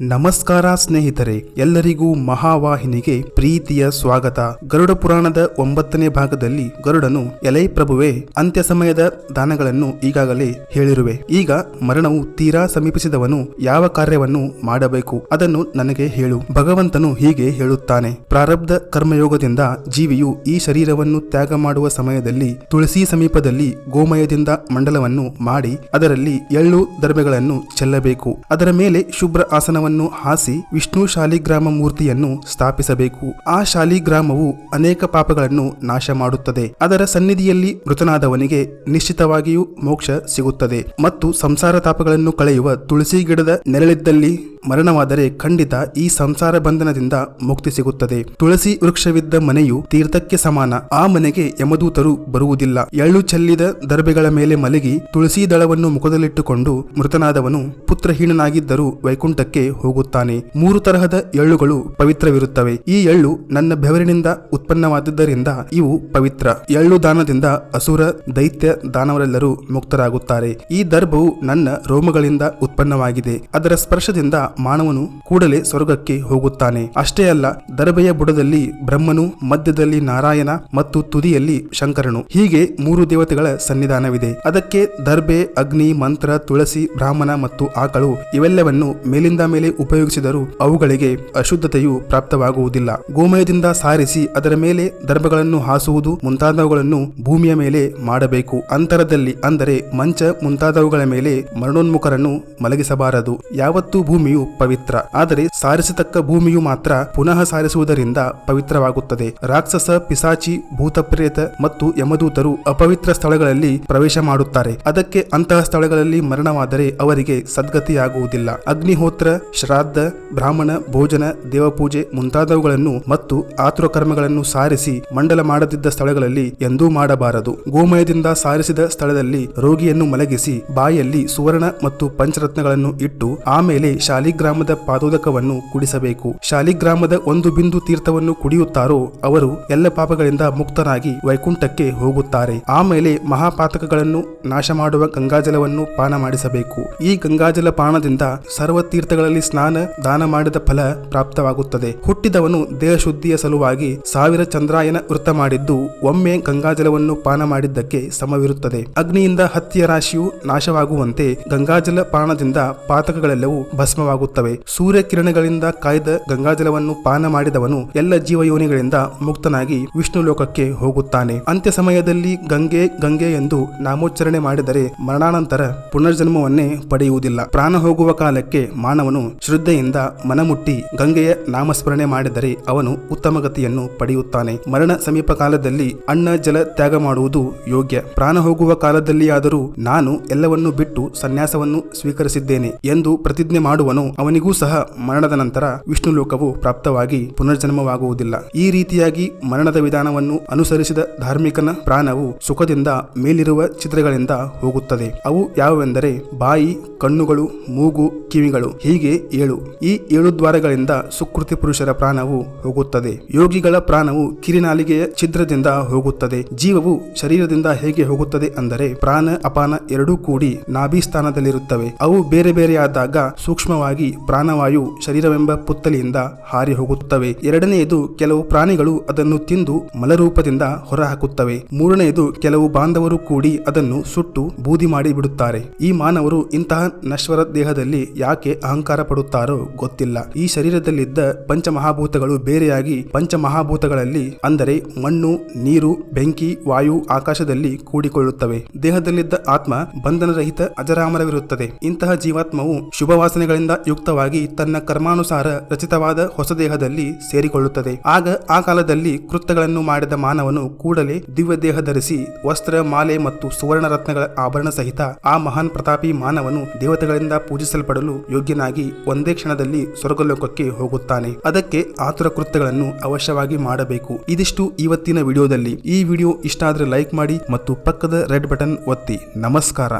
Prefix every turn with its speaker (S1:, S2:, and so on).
S1: ನಮಸ್ಕಾರ ಸ್ನೇಹಿತರೆ, ಎಲ್ಲರಿಗೂ ಮಹಾವಾಹಿನಿಗೆ ಪ್ರೀತಿಯ ಸ್ವಾಗತ. ಗರುಡ ಪುರಾಣದ ಒಂಬತ್ತನೇ ಭಾಗದಲ್ಲಿ ಗರುಡನು ಎಲೈ ಪ್ರಭುವೆ ಅಂತ್ಯ ಸಮಯದ ದಾನಗಳನ್ನು ಈಗಾಗಲೇ ಹೇಳಿರುವೆ. ಈಗ ಮರಣವು ತೀರಾ ಸಮೀಪಿಸಿದವನು ಯಾವ ಕಾರ್ಯವನ್ನು ಮಾಡಬೇಕು ಅದನ್ನು ನನಗೆ ಹೇಳು. ಭಗವಂತನು ಹೀಗೆ ಹೇಳುತ್ತಾನೆ. ಪ್ರಾರಬ್ಧ ಕರ್ಮಯೋಗದಿಂದ ಜೀವಿಯು ಈ ಶರೀರವನ್ನು ತ್ಯಾಗ ಮಾಡುವ ಸಮಯದಲ್ಲಿ ತುಳಸಿ ಸಮೀಪದಲ್ಲಿ ಗೋಮಯದಿಂದ ಮಂಡಲವನ್ನು ಮಾಡಿ ಅದರಲ್ಲಿ ಎಳ್ಳು ದರ್ಬೆಗಳನ್ನು ಚೆಲ್ಲಬೇಕು. ಅದರ ಮೇಲೆ ಶುಭ್ರ ಆಸನವನ್ನು ಹಾಸಿ ವಿಷ್ಣು ಶಾಲಿಗ್ರಾಮ ಮೂರ್ತಿಯನ್ನು ಸ್ಥಾಪಿಸಬೇಕು. ಆ ಶಾಲಿಗ್ರಾಮವು ಅನೇಕ ಪಾಪಗಳನ್ನು ನಾಶ ಮಾಡುತ್ತದೆ ಅದರ ಸನ್ನಿಧಿಯಲ್ಲಿ ಮೃತನಾದವನಿಗೆ ನಿಶ್ಚಿತವಾಗಿಯೂ ಮೋಕ್ಷ ಸಿಗುತ್ತದೆ. ಮತ್ತು ಸಂಸಾರ ತಾಪಗಳನ್ನು ಕಳೆಯುವ ತುಳಸಿ ಗಿಡದ ನೆರಳಿದ್ದಲ್ಲಿ ಮರಣವಾದರೆ ಖಂಡಿತ ಈ ಸಂಸಾರ ಬಂಧನದಿಂದ ಮುಕ್ತಿ ಸಿಗುತ್ತದೆ. ತುಳಸಿ ವೃಕ್ಷವಿದ್ದ ಮನೆಯು ತೀರ್ಥಕ್ಕೆ ಸಮಾನ. ಆ ಮನೆಗೆ ಯಮದೂತರು ಬರುವುದಿಲ್ಲ. ಎಳ್ಳು ಚೆಲ್ಲಿದ ದರ್ಬೆಗಳ ಮೇಲೆ ಮಲಗಿ ತುಳಸಿ ದಳವನ್ನು ಮುಖದಲ್ಲಿಟ್ಟುಕೊಂಡು ಮೃತನಾದವನು ಪುತ್ರಹೀನನಾಗಿದ್ದರೂ ವೈಕುಂಠಕ್ಕೆ ಹೋಗುತ್ತಾನೆ. ಮೂರು ತರಹದ ಎಳ್ಳುಗಳು ಪವಿತ್ರವಿರುತ್ತವೆ. ಈ ಎಳ್ಳು ನನ್ನ ಬೆವರಿನಿಂದ ಉತ್ಪನ್ನವಾದದ್ದರಿಂದ ಇವು ಪವಿತ್ರ. ಎಳ್ಳು ದಾನದಿಂದ ಅಸುರ ದೈತ್ಯ ದಾನವರೆಲ್ಲರೂ ಮುಕ್ತರಾಗುತ್ತಾರೆ. ಈ ದರ್ಭವು ನನ್ನ ರೋಮಗಳಿಂದ ಉತ್ಪನ್ನವಾಗಿದೆ. ಅದರ ಸ್ಪರ್ಶದಿಂದ ಮಾನವನು ಕೂಡಲೇ ಸ್ವರ್ಗಕ್ಕೆ ಹೋಗುತ್ತಾನೆ. ಅಷ್ಟೇ ಅಲ್ಲ, ದರ್ಭೆಯ ಬುಡದಲ್ಲಿ ಬ್ರಹ್ಮನು, ಮಧ್ಯದಲ್ಲಿ ನಾರಾಯಣ ಮತ್ತು ತುದಿಯಲ್ಲಿ ಶಂಕರನು. ಹೀಗೆ ಮೂರು ದೇವತೆಗಳ ಸನ್ನಿಧಾನವಿದೆ. ಅದಕ್ಕೆ ದರ್ಬೆ ಅಗ್ನಿ, ಮಂತ್ರ, ತುಳಸಿ, ಬ್ರಾಹ್ಮಣ ಮತ್ತು ಆಕಳು ಇವೆಲ್ಲವನ್ನು ಮೇಲಿಂದ ಮೇಲೆ ಉಪಯೋಗಿಸಿದರೂ ಅವುಗಳಿಗೆ ಅಶುದ್ಧತೆಯು ಪ್ರಾಪ್ತವಾಗುವುದಿಲ್ಲ. ಗೋಮಯದಿಂದ ಸಾರಿಸಿ ಅದರ ಮೇಲೆ ದರ್ಭಗಳನ್ನು ಹಾಸುವುದು ಮುಂತಾದವುಗಳನ್ನು ಭೂಮಿಯ ಮೇಲೆ ಮಾಡಬೇಕು. ಅಂತರದಲ್ಲಿ ಅಂದರೆ ಮಂಚ ಮುಂತಾದವುಗಳ ಮೇಲೆ ಮರಣೋನ್ಮುಖರನ್ನು ಮಲಗಿಸಬಾರದು. ಯಾವತ್ತೂ ಭೂಮಿಯು ಪವಿತ್ರ. ಆದರೆ ಸಾರಿಸತಕ್ಕ ಭೂಮಿಯು ಮಾತ್ರ ಪುನಃ ಸಾರಿಸುವುದರಿಂದ ಪವಿತ್ರವಾಗುತ್ತದೆ. ರಾಕ್ಷಸ ಪಿಸಾಚಿ ಭೂತಪ್ರೇತ ಮತ್ತು ಯಮದೂತರು ಅಪವಿತ್ರ ಸ್ಥಳಗಳಲ್ಲಿ ಪ್ರವೇಶ ಮಾಡುತ್ತಾರೆ. ಅದಕ್ಕೆ ಅಂತಹ ಸ್ಥಳಗಳಲ್ಲಿ ಮರಣವಾದರೆ ಅವರಿಗೆ ಸದ್ಗತಿಯಾಗುವುದಿಲ್ಲ. ಅಗ್ನಿಹೋತ್ರ ಶ್ರಾದ್ದ, ಬ್ರಾಹ್ಮಣ, ಭೋಜನ, ದೇವಪೂಜೆ ಮುಂತಾದವುಗಳನ್ನು ಮತ್ತು ಆತುರ ಕರ್ಮಗಳನ್ನು ಸಾರಿಸಿ ಮಂಡಲ ಮಾಡದಿದ್ದ ಸ್ಥಳಗಳಲ್ಲಿ ಎಂದೂ ಮಾಡಬಾರದು. ಗೋಮಯದಿಂದ ಸಾರಿಸಿದ ಸ್ಥಳದಲ್ಲಿ ರೋಗಿಯನ್ನು ಮಲಗಿಸಿ ಬಾಯಲ್ಲಿ ಸುವರ್ಣ ಮತ್ತು ಪಂಚರತ್ನಗಳನ್ನು ಇಟ್ಟು ಆಮೇಲೆ ಶಾಲಿಗ್ರಾಮದ ಪಾದೋದಕವನ್ನು ಕುಡಿಸಬೇಕು. ಶಾಲಿಗ್ರಾಮದ ಒಂದು ಬಿಂದು ತೀರ್ಥವನ್ನು ಕುಡಿಯುತ್ತಾರೋ ಅವರು ಎಲ್ಲ ಪಾಪಗಳಿಂದ ಮುಕ್ತರಾಗಿ ವೈಕುಂಠಕ್ಕೆ ಹೋಗುತ್ತಾರೆ. ಆಮೇಲೆ ಮಹಾಪಾತಕಗಳನ್ನು ನಾಶ ಮಾಡುವ ಗಂಗಾಜಲವನ್ನು ಪಾನ ಮಾಡಿಸಬೇಕು ಈ ಗಂಗಾಜಲ ಪಾನದಿಂದ ಸರ್ವ ತೀರ್ಥಗಳಲ್ಲಿ ಸ್ನಾನ, ದಾನ ಮಾಡಿದ ಫಲ ಪ್ರಾಪ್ತವಾಗುತ್ತದೆ. ಹುಟ್ಟಿದವನು ದೇಹ ಶುದ್ಧಿಯ ಸಲುವಾಗಿ ಸಾವಿರ ಚಂದ್ರಾಯನ ವೃತ್ತ ಮಾಡಿದ್ದು, ಒಮ್ಮೆ ಗಂಗಾಜಲವನ್ನು ಪಾನ ಮಾಡಿದ್ದಕ್ಕೆ ಸಮವಿರುತ್ತದೆ. ಅಗ್ನಿಯಿಂದ ಹತ್ತಿಯ ರಾಶಿಯು ನಾಶವಾಗುವಂತೆ ಗಂಗಾಜಲ ಪಾನದಿಂದ ಪಾತಕಗಳೆಲ್ಲವೂ ಭಸ್ಮವಾಗುತ್ತವೆ. ಸೂರ್ಯ ಕಿರಣಗಳಿಂದ ಕಾಯ್ದ ಗಂಗಾಜಲವನ್ನು ಪಾನ ಮಾಡಿದವನು ಎಲ್ಲ ಜೀವಯೋನಿಗಳಿಂದ ಮುಕ್ತನಾಗಿ ವಿಷ್ಣು ಲೋಕಕ್ಕೆ ಹೋಗುತ್ತಾನೆ. ಅಂತ್ಯ ಸಮಯದಲ್ಲಿ ಗಂಗೆ ಗಂಗೆ ಎಂದು ನಾಮೋಚ್ಚರಣೆ ಮಾಡಿದರೆ ಮರಣಾನಂತರ ಪುನರ್ಜನ್ಮವನ್ನೇ ಪಡೆಯುವುದಿಲ್ಲ. ಪ್ರಾಣ ಹೋಗುವ ಕಾಲಕ್ಕೆ ಮಾನವನು ಶ್ರದ್ಧೆಯಿಂದ ಮನಮುಟ್ಟಿ ಗಂಗೆಯ ನಾಮಸ್ಮರಣೆ ಮಾಡಿದರೆ ಅವನು ಉತ್ತಮ ಗತಿಯನ್ನು ಪಡೆಯುತ್ತಾನೆ. ಮರಣ ಸಮೀಪ ಕಾಲದಲ್ಲಿ ಅನ್ನ ಜಲ ತ್ಯಾಗ ಮಾಡುವುದು ಯೋಗ್ಯ. ಪ್ರಾಣ ಹೋಗುವ ಕಾಲದಲ್ಲಿಯಾದರೂ ನಾನು ಎಲ್ಲವನ್ನೂ ಬಿಟ್ಟು ಸನ್ಯಾಸವನ್ನು ಸ್ವೀಕರಿಸಿದ್ದೇನೆ ಎಂದು ಪ್ರತಿಜ್ಞೆ ಮಾಡುವನು ಅವನಿಗೂ ಸಹ ಮರಣದ ನಂತರ ವಿಷ್ಣು ಲೋಕವು ಪ್ರಾಪ್ತವಾಗಿ ಪುನರ್ಜನ್ಮವಾಗುವುದಿಲ್ಲ. ಈ ರೀತಿಯಾಗಿ ಮರಣದ ವಿಧಾನವನ್ನು ಅನುಸರಿಸಿದ ಧಾರ್ಮಿಕನ ಪ್ರಾಣವು ಸುಖದಿಂದ ಮೇಲಿರುವ ಚಿತ್ರಗಳಿಂದ ಹೋಗುತ್ತದೆ. ಅವು ಯಾವೆಂದರೆ ಬಾಯಿ, ಕಣ್ಣುಗಳು, ಮೂಗು, ಕಿವಿಗಳು. ಹೀಗೆ ಏಳು. ಈ ಏಳು ದ್ವಾರಗಳಿಂದ ಸುಕೃತಿ ಪುರುಷರ ಪ್ರಾಣವು ಹೋಗುತ್ತದೆ. ಯೋಗಿಗಳ ಪ್ರಾಣವು ಕಿರಿನಾಲಿಗೆಯ ಛಿದ್ರದಿಂದ ಹೋಗುತ್ತದೆ. ಜೀವವು ಶರೀರದಿಂದ ಹೇಗೆ ಹೋಗುತ್ತದೆ ಅಂದರೆ ಪ್ರಾಣ, ಅಪಾನ ಎರಡೂ ಕೂಡಿ ನಾಭಿ ಸ್ಥಾನದಲ್ಲಿರುತ್ತವೆ ಅವು ಬೇರೆ ಬೇರೆಯಾದಾಗ ಸೂಕ್ಷ್ಮವಾಗಿ ಪ್ರಾಣವಾಯು ಶರೀರವೆಂಬ ಪುತ್ತಲಿಯಿಂದ ಹಾರಿ ಹೋಗುತ್ತವೆ. ಎರಡನೆಯದು ಕೆಲವು ಪ್ರಾಣಿಗಳು ಅದನ್ನು ತಿಂದು ಮಲರೂಪದಿಂದ ಹೊರಹಾಕುತ್ತವೆ. ಮೂರನೆಯದು ಕೆಲವು ಬಾಂಧವರು ಕೂಡಿ ಅದನ್ನು ಸುಟ್ಟು ಬೂದಿ ಮಾಡಿ ಬಿಡುತ್ತಾರೆ ಈ ಮಾನವರು ಇಂತಹ ನಶ್ವರ ದೇಹದಲ್ಲಿ ಯಾಕೆ ಅಹಂಕಾರ ಪಡುತ್ತಾರೋ ಗೊತ್ತಿಲ್ಲ. ಈ ಶರೀರದಲ್ಲಿದ್ದ ಪಂಚಮಹಾಭೂತಗಳು ಬೇರೆಯಾಗಿ ಪಂಚಮಹಾಭೂತಗಳಲ್ಲಿ ಅಂದರೆ ಮಣ್ಣು, ನೀರು, ಬೆಂಕಿ, ವಾಯು ಆಕಾಶದಲ್ಲಿ ಕೂಡಿಕೊಳ್ಳುತ್ತವೆ. ದೇಹದಲ್ಲಿದ್ದ ಆತ್ಮ ಬಂಧನರಹಿತ ಅಜರಾಮರವಿರುತ್ತದೆ. ಇಂತಹ ಜೀವಾತ್ಮವು ಶುಭ ವಾಸನೆಗಳಿಂದ ಯುಕ್ತವಾಗಿ ತನ್ನ ಕರ್ಮಾನುಸಾರ ರಚಿತವಾದ ಹೊಸ ದೇಹದಲ್ಲಿ ಸೇರಿಕೊಳ್ಳುತ್ತದೆ. ಆಗ ಆ ಕಾಲದಲ್ಲಿ ಕೃತ್ಯಗಳನ್ನು ಮಾಡಿದ ಮಾನವನು ಕೂಡಲೇ ದಿವ್ಯ ದೇಹ ಧರಿಸಿ ವಸ್ತ್ರ, ಮಾಲೆ ಮತ್ತು ಸುವರ್ಣ ರತ್ನಗಳ ಆಭರಣ ಸಹಿತ ಆ ಮಹಾನ್ ಪ್ರತಾಪಿ ಮಾನವನು ದೇವತೆಗಳಿಂದ ಪೂಜಿಸಲ್ಪಡಲು ಯೋಗ್ಯನಾಗಿ ಒಂದೇ ಕ್ಷಣದಲ್ಲಿ ಸ್ವರ್ಗಲೋಕಕ್ಕೆ ಹೋಗುತ್ತಾನೆ. ಅದಕ್ಕೆ ಆತುರ ಕೃತ್ಯಗಳನ್ನು ಅವಶ್ಯವಾಗಿ ಮಾಡಬೇಕು. ಇದಿಷ್ಟು ಇವತ್ತಿನ ವಿಡಿಯೋದಲ್ಲಿ. ಈ ವಿಡಿಯೋ ಇಷ್ಟ ಆದರೆ ಲೈಕ್ ಮಾಡಿ ಮತ್ತು ಪಕ್ಕದ ರೆಡ್ ಬಟನ್ ಒತ್ತಿ. ನಮಸ್ಕಾರ.